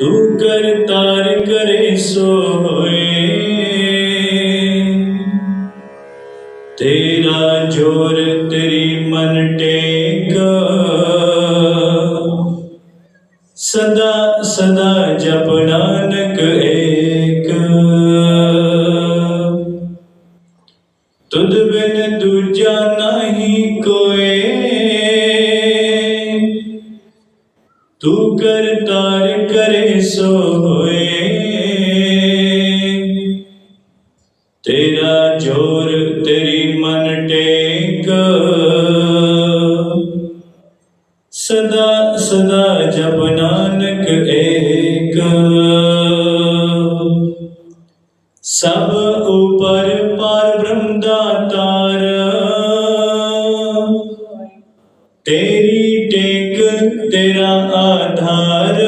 ਤੂੰ ਕਰ ਤਾਰ ਕਰੇ ਸੋ ਤੇਰਾ ਜੋਰ ਤੇਰੀ ਮਨ ਟੇਕ। ਸਦਾ ਸਦਾ ਜਪਣਾ ਨਾਨਕ ਏਕ। ਤੁਧ ਬਿਨ ਦੂਜਾ ਨਹੀਂ ਕੋਏ। ਤੂੰ ਕਰਤਾਰ ਕਰੇ ਸੋ ਹੋਏ ਤੇਰਾ ਜੋਰ ਤੇਰੀ ਮਨ ਟੇਕ। ਸਦਾ ਸਦਾ ਜਪ ਨਾਨਕ ਏਕ। ਸਭ ਟੇਕ ਤੇਰਾ ਆਧਾਰ।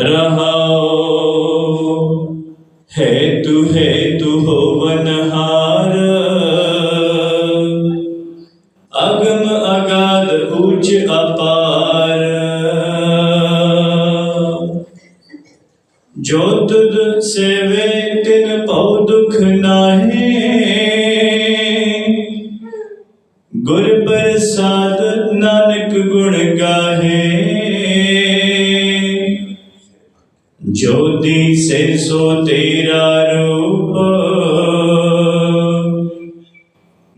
ਰਹਾਉ ਹੈ ਤੂ ਹੈ ਤੂ ਹੋਵਨਹਾਰ ਅਗਮ ਅਗਾਧ ਉੱਚ ਅਪਾਰ। ਜੋ ਤੁਧ ਸੇਵੇ, ਤਿਨ ਭਉ ਦੁਖ ਨਾਹੀ। ਸਾਧ ਨਾਨਕ ਗੁਣ ਗਾਹੇ। ਜੋਤੀ ਸੇ ਸੋ ਤੇਰਾ ਰੂਪ।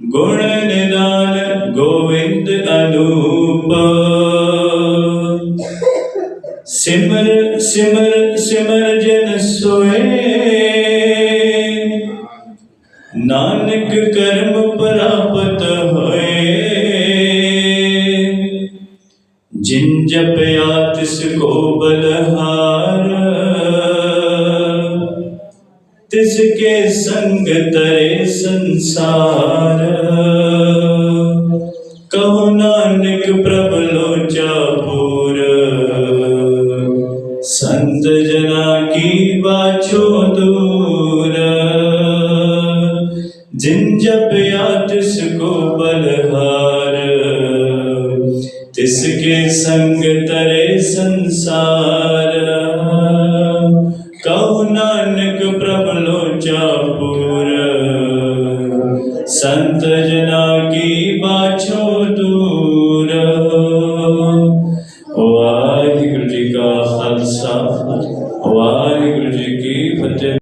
ਗੁਣ ਨਿਦਾਨ ਗੋਵਿੰਦ ਅਨੂਪ। ਸਿਮਰ ਸਿਮਰ ਸਿਮਰ ਜਨ ਸੋਏ। ਨਾਨਕ ਕਰਮ ਪ੍ਰਾਪਤ ਜਿਨ ਜਪਿਆ ਤਿਸ ਕੋ ਬਲਹਾਰ। ਤਿਸ ਕੇ ਸੰਗ ਤਰੇ ਸੰਸਾਰ। ਕਹੋ ਨਾਨਕ ਪ੍ਰਭ ਲੋਚਾ ਪੂਰ ਸੰਤ ਜਨਾ ਕੀ ਬਾਛੋ ਦੂਰ। ਜਿਨ ਜਪਿਆ ਤਿਸ ਕੋ ਬਲਹਾਰ। जिसके संग तरे संसार कहो नानक प्रभ लोचा पूर संत जना की बाछो दूर वाह